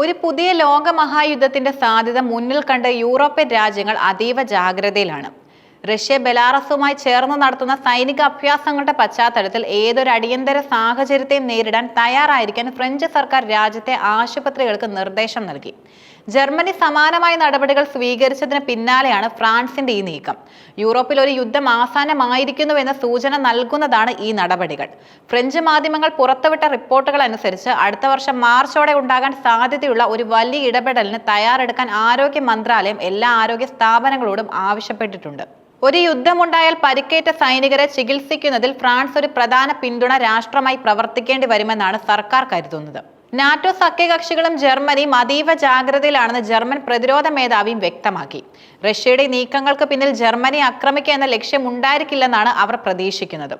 ഒരു പുതിയ ലോകമഹായുദ്ധത്തിന്റെ സാധ്യത മുന്നിൽ കണ്ട് യൂറോപ്യൻ രാജ്യങ്ങൾ അതീവ ജാഗ്രതയിലാണ്. റഷ്യ ബെലാറസുമായി ചേർന്ന് നടത്തുന്ന സൈനിക അഭ്യാസങ്ങളുടെ പശ്ചാത്തലത്തിൽ ഏതൊരു അടിയന്തര സാഹചര്യത്തെയും നേരിടാൻ തയ്യാറായിരിക്കാൻ ഫ്രഞ്ച് സർക്കാർ രാജ്യത്തെ ആശുപത്രികൾക്ക് നിർദ്ദേശം നൽകി. ജർമ്മനി സമാനമായ നടപടികൾ സ്വീകരിച്ചതിന് പിന്നാലെയാണ് ഫ്രാൻസിന്റെ ഈ നീക്കം. യൂറോപ്പിൽ ഒരു യുദ്ധം ആസാനമായിരിക്കുന്നുവെന്ന സൂചന നൽകുന്നതാണ് ഈ നടപടികൾ. ഫ്രഞ്ച് മാധ്യമങ്ങൾ പുറത്തുവിട്ട റിപ്പോർട്ടുകൾ അനുസരിച്ച് അടുത്ത വർഷം മാർച്ചോടെ ഉണ്ടാകാൻ സാധ്യതയുള്ള ഒരു വലിയ ഇടപെടലിന് തയ്യാറെടുക്കാൻ ആരോഗ്യ മന്ത്രാലയം എല്ലാ ആരോഗ്യ സ്ഥാപനങ്ങളോടും ആവശ്യപ്പെട്ടിട്ടുണ്ട്. ഒരു യുദ്ധമുണ്ടായാൽ പരിക്കേറ്റ സൈനികരെ ചികിത്സിക്കുന്നതിൽ ഫ്രാൻസ് ഒരു പ്രധാന പിന്തുണ രാഷ്ട്രമായി പ്രവർത്തിക്കേണ്ടി വരുമെന്നാണ് സർക്കാർ കരുതുന്നത്. നാറ്റോ സഖ്യകക്ഷികളും ജർമ്മനിയും അതീവ ജാഗ്രതയിലാണെന്ന് ജർമ്മൻ പ്രതിരോധ മേധാവിയും വ്യക്തമാക്കി. റഷ്യയുടെ നീക്കങ്ങൾക്ക് പിന്നിൽ ജർമ്മനി ആക്രമിക്കുക എന്ന ലക്ഷ്യം ഉണ്ടായിരിക്കില്ലെന്നാണ് അവർ പ്രതീക്ഷിക്കുന്നത്.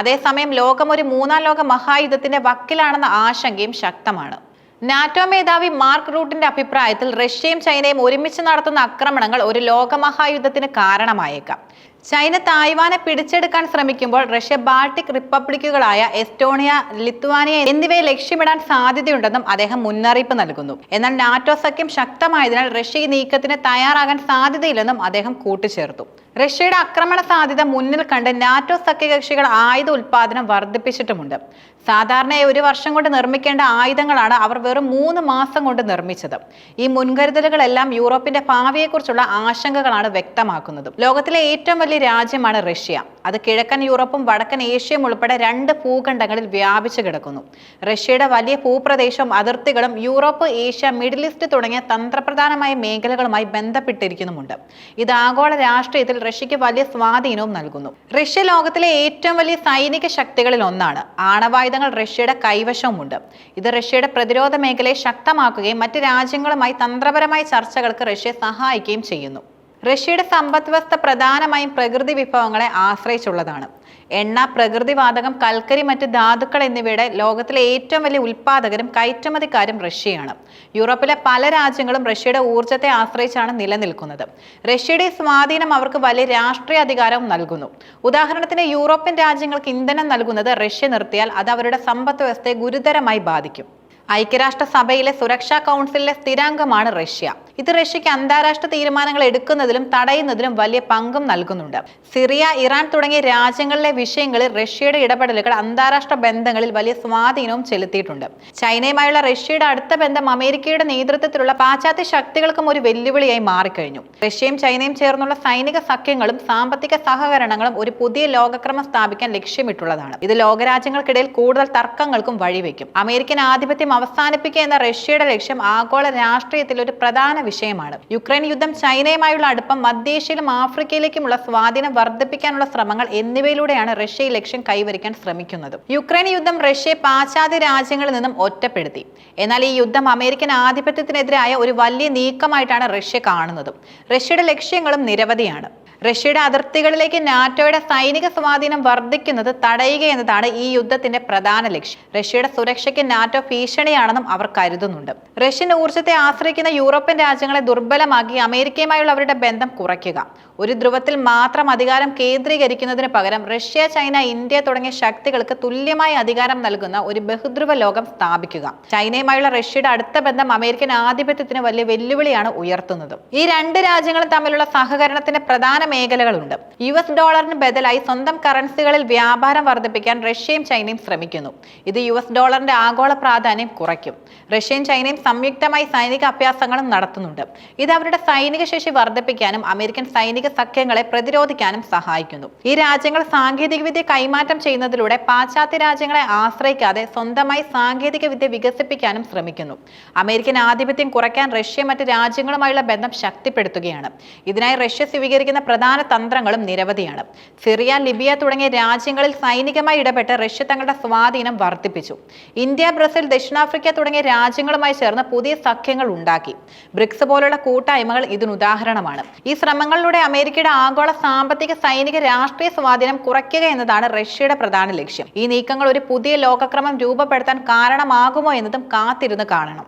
അതേസമയം ലോകം ഒരു മൂന്നാം ലോക മഹായുദ്ധത്തിന്റെ വക്കിലാണെന്ന ആശങ്കയും ശക്തമാണ്. നാറ്റോ മേധാവി മാർക്ക് റൂട്ടിന്റെ അഭിപ്രായത്തിൽ റഷ്യയും ചൈനയും ഒരുമിച്ച് നടത്തുന്ന ആക്രമണങ്ങൾ ഒരു ലോകമഹായുദ്ധത്തിന് കാരണമായേക്കാം. ചൈന തായ്വാനെ പിടിച്ചെടുക്കാൻ ശ്രമിക്കുമ്പോൾ റഷ്യ ബാൾട്ടിക് റിപ്പബ്ലിക്കുകളായ എസ്റ്റോണിയ ലിത്വാനിയ എന്നിവയെ ലക്ഷ്യമിടാൻ സാധ്യതയുണ്ടെന്നും അദ്ദേഹം മുന്നറിയിപ്പ് നൽകുന്നു. എന്നാൽ നാറ്റോ സഖ്യം ശക്തമായതിനാൽ റഷ്യ ഈ നീക്കത്തിന് തയ്യാറാകാൻ സാധ്യതയില്ലെന്നും അദ്ദേഹം കൂട്ടിച്ചേർത്തു. റഷ്യയുടെ ആക്രമണ സാധ്യത മുന്നിൽ കണ്ട് നാറ്റോ സഖ്യകക്ഷികൾ ആയുധ ഉൽപാദനം വർദ്ധിപ്പിച്ചിട്ടുമുണ്ട്. സാധാരണയായി ഒരു വർഷം കൊണ്ട് നിർമ്മിക്കേണ്ട ആയുധങ്ങളാണ് അവർ വെറും മൂന്ന് മാസം കൊണ്ട് നിർമ്മിച്ചത്. ഈ മുൻകരുതലുകളെല്ലാം യൂറോപ്പിന്റെ ഭാവിയെക്കുറിച്ചുള്ള ആശങ്കകളാണ് വ്യക്തമാക്കുന്നത്. ലോകത്തിലെ ഏറ്റവും വലിയ രാജ്യമാണ് റഷ്യ. അത് കിഴക്കൻ യൂറോപ്പും വടക്കൻ ഏഷ്യയും ഉൾപ്പെടെ രണ്ട് ഭൂഖണ്ഡങ്ങളിൽ വ്യാപിച്ചു കിടക്കുന്നു. റഷ്യയുടെ വലിയ ഭൂപ്രദേശവും അതിർത്തികളും യൂറോപ്പ് ഏഷ്യ മിഡിൽ ഈസ്റ്റ് തുടങ്ങിയ തന്ത്രപ്രധാനമായ മേഖലകളുമായി ബന്ധപ്പെട്ടിരിക്കുന്നുമുണ്ട്. ഇത് ആഗോള രാഷ്ട്രീയത്തിൽ റഷ്യക്ക് വലിയ സ്വാധീനവും നൽകുന്നു. റഷ്യ ലോകത്തിലെ ഏറ്റവും വലിയ സൈനിക ശക്തികളിൽ ഒന്നാണ്. ആണവായുധങ്ങൾ റഷ്യയുടെ കൈവശവുമുണ്ട്. ഇത് റഷ്യയുടെ പ്രതിരോധ മേഖലയെ ശക്തമാക്കുകയും മറ്റ് രാജ്യങ്ങളുമായി തന്ത്രപരമായ ചർച്ചകൾക്ക് റഷ്യ സഹായിക്കുകയും ചെയ്യുന്നു. റഷ്യയുടെ സമ്പദ് വ്യവസ്ഥ പ്രധാനമായും പ്രകൃതി വിഭവങ്ങളെ ആശ്രയിച്ചുള്ളതാണ്. എണ്ണ പ്രകൃതിവാതകം കൽക്കരി മറ്റ് ധാതുക്കൾ എന്നിവയുടെ ലോകത്തിലെ ഏറ്റവും വലിയ ഉൽപ്പാദകരും കയറ്റുമതിക്കാരും റഷ്യയാണ്. യൂറോപ്പിലെ പല രാജ്യങ്ങളും റഷ്യയുടെ ഊർജത്തെ ആശ്രയിച്ചാണ് നിലനിൽക്കുന്നത്. റഷ്യയുടെ സ്വാധീനം അവർക്ക് വലിയ രാഷ്ട്രീയ അധികാരവും നൽകുന്നു. ഉദാഹരണത്തിന് യൂറോപ്യൻ രാജ്യങ്ങൾക്ക് ഇന്ധനം നൽകുന്നത് റഷ്യ നിർത്തിയാൽ അത് അവരുടെ സമ്പദ് വ്യവസ്ഥയെ ഗുരുതരമായി ബാധിക്കും. ഐക്യരാഷ്ട്രസഭയിലെ സുരക്ഷാ കൗൺസിലിലെ സ്ഥിരാംഗമാണ് റഷ്യ. ഇത് റഷ്യയ്ക്ക് അന്താരാഷ്ട്ര തീരുമാനങ്ങൾ എടുക്കുന്നതിലും തടയുന്നതിലും വലിയ പങ്കും നൽകുന്നുണ്ട്. സിറിയ ഇറാൻ തുടങ്ങിയ രാജ്യങ്ങളിലെ വിഷയങ്ങളിൽ റഷ്യയുടെ ഇടപെടലുകൾ അന്താരാഷ്ട്ര ബന്ധങ്ങളിൽ വലിയ സ്വാധീനവും ചെലുത്തിയിട്ടുണ്ട്. ചൈനയുമായുള്ള റഷ്യയുടെ അടുത്ത ബന്ധം അമേരിക്കയുടെ നേതൃത്വത്തിലുള്ള പാശ്ചാത്യ ശക്തികൾക്കും ഒരു വെല്ലുവിളിയായി മാറിക്കഴിഞ്ഞു. റഷ്യയും ചൈനയും ചേർന്നുള്ള സൈനിക സഖ്യങ്ങളും സാമ്പത്തിക സഹകരണങ്ങളും ഒരു പുതിയ ലോകക്രമം സ്ഥാപിക്കാൻ ലക്ഷ്യമിട്ടുള്ളതാണ്. ഇത് ലോകരാജ്യങ്ങൾക്കിടയിൽ കൂടുതൽ തർക്കങ്ങൾക്കും വഴിവെക്കും. അമേരിക്കൻ ആധിപത്യം അവസാനിപ്പിക്കുക എന്ന റഷ്യയുടെ ലക്ഷ്യം ആഗോള രാഷ്ട്രീയത്തിൽ ഒരു പ്രധാന വിഷയമാണ്. യുക്രൈൻ യുദ്ധം ചൈനയുമായുള്ള അടുപ്പം മധ്യേഷ്യയിലും ആഫ്രിക്കയിലേക്കുമുള്ള സ്വാധീനം വർദ്ധിപ്പിക്കാനുള്ള ശ്രമങ്ങൾ എന്നിവയിലൂടെയാണ് റഷ്യ ഈ ലക്ഷ്യം കൈവരിക്കാൻ ശ്രമിക്കുന്നത്. യുക്രൈൻ യുദ്ധം റഷ്യയെ പാശ്ചാത്യ രാജ്യങ്ങളിൽ നിന്നും ഒറ്റപ്പെടുത്തി. എന്നാൽ ഈ യുദ്ധം അമേരിക്കൻ ആധിപത്യത്തിനെതിരായ ഒരു വലിയ നീക്കമായിട്ടാണ് റഷ്യ കാണുന്നത്. റഷ്യയുടെ ലക്ഷ്യങ്ങളും നിരവധിയാണ്. റഷ്യയുടെ അതിർത്തികളിലേക്ക് നാറ്റോയുടെ സൈനിക സ്വാധീനം വർദ്ധിക്കുന്നത് തടയുക എന്നതാണ് ഈ യുദ്ധത്തിന്റെ പ്രധാന ലക്ഷ്യം. റഷ്യയുടെ സുരക്ഷയ്ക്ക് നാറ്റോ ഭീഷണിയാണെന്നും അവർ കരുതുന്നുണ്ട്. റഷ്യൻ ഊർജത്തെ ആശ്രയിക്കുന്ന യൂറോപ്യൻ രാജ്യങ്ങളെ ദുർബലമാക്കി അമേരിക്കയുമായുള്ള അവരുടെ ബന്ധം കുറയ്ക്കുക. ഒരു ധ്രുവത്തിൽ മാത്രം അധികാരം കേന്ദ്രീകരിക്കുന്നതിന് പകരം റഷ്യ ചൈന ഇന്ത്യ തുടങ്ങിയ ശക്തികൾക്ക് തുല്യമായ അധികാരം നൽകുന്ന ഒരു ബഹുധ്രുവ ലോകം സ്ഥാപിക്കുക. ചൈനയുമായുള്ള റഷ്യയുടെ അടുത്ത ബന്ധം അമേരിക്കൻ ആധിപത്യത്തിന് വലിയ വെല്ലുവിളിയാണ് ഉയർത്തുന്നത്. ഈ രണ്ട് രാജ്യങ്ങളും തമ്മിലുള്ള സഹകരണത്തിന്റെ പ്രധാന മേഖലകളുണ്ട്. യു എസ് ഡോളറിന് ബദലായി സ്വന്തം കറൻസികളിൽ വ്യാപാരം വർദ്ധിപ്പിക്കാൻ റഷ്യയും ചൈനയും ശ്രമിക്കുന്നു. ഇത് യു എസ് ഡോളറിന്റെ ആഗോള പ്രാധാന്യം കുറയ്ക്കും. റഷ്യയും ചൈനയും സംയുക്തമായി സൈനിക അഭ്യാസങ്ങളും നടത്തുന്നുണ്ട്. ഇത് അവരുടെ സൈനിക ശേഷി വർദ്ധിപ്പിക്കാനും അമേരിക്കൻ സൈനിക സഖ്യങ്ങളെ പ്രതിരോധിക്കാനും സഹായിക്കുന്നു. ഈ രാജ്യങ്ങൾ സാങ്കേതികവിദ്യ കൈമാറ്റം ചെയ്യുന്നതിലൂടെ പാശ്ചാത്യ രാജ്യങ്ങളെ ആശ്രയിക്കാതെ സ്വന്തമായി സാങ്കേതികവിദ്യ വികസിപ്പിക്കാനും ശ്രമിക്കുന്നു. അമേരിക്കൻ ആധിപത്യം കുറയ്ക്കാൻ റഷ്യ മറ്റ് രാജ്യങ്ങളുമായുള്ള ബന്ധം ശക്തിപ്പെടുത്തുകയാണ്. ഇതിനായി റഷ്യ സ്വീകരിക്കുന്ന പ്രധാന തന്ത്രങ്ങളും നിരവധിയാണ്. സിറിയ ലിബിയ തുടങ്ങിയ രാജ്യങ്ങളിൽ സൈനികമായി ഇടപെട്ട് റഷ്യ തങ്ങളുടെ സ്വാധീനം വർദ്ധിപ്പിച്ചു. ഇന്ത്യ ബ്രസീൽ ദക്ഷിണാഫ്രിക്ക തുടങ്ങിയ രാജ്യങ്ങളുമായി ചേർന്ന് പുതിയ സഖ്യങ്ങൾ ഉണ്ടാക്കി. ബ്രിക്സ് പോലുള്ള കൂട്ടായ്മകൾ ഇതിനുദാഹരണമാണ് ഈ ശ്രമങ്ങളിലൂടെ അമേരിക്കയുടെ ആഗോള സാമ്പത്തിക സൈനിക രാഷ്ട്രീയ സ്വാധീനം കുറയ്ക്കുക എന്നതാണ് റഷ്യയുടെ പ്രധാന ലക്ഷ്യം. ഈ നീക്കങ്ങൾ ഒരു പുതിയ ലോകക്രമം രൂപപ്പെടുത്താൻ കാരണമാകുമോ എന്നതും കാത്തിരുന്ന് കാണണം.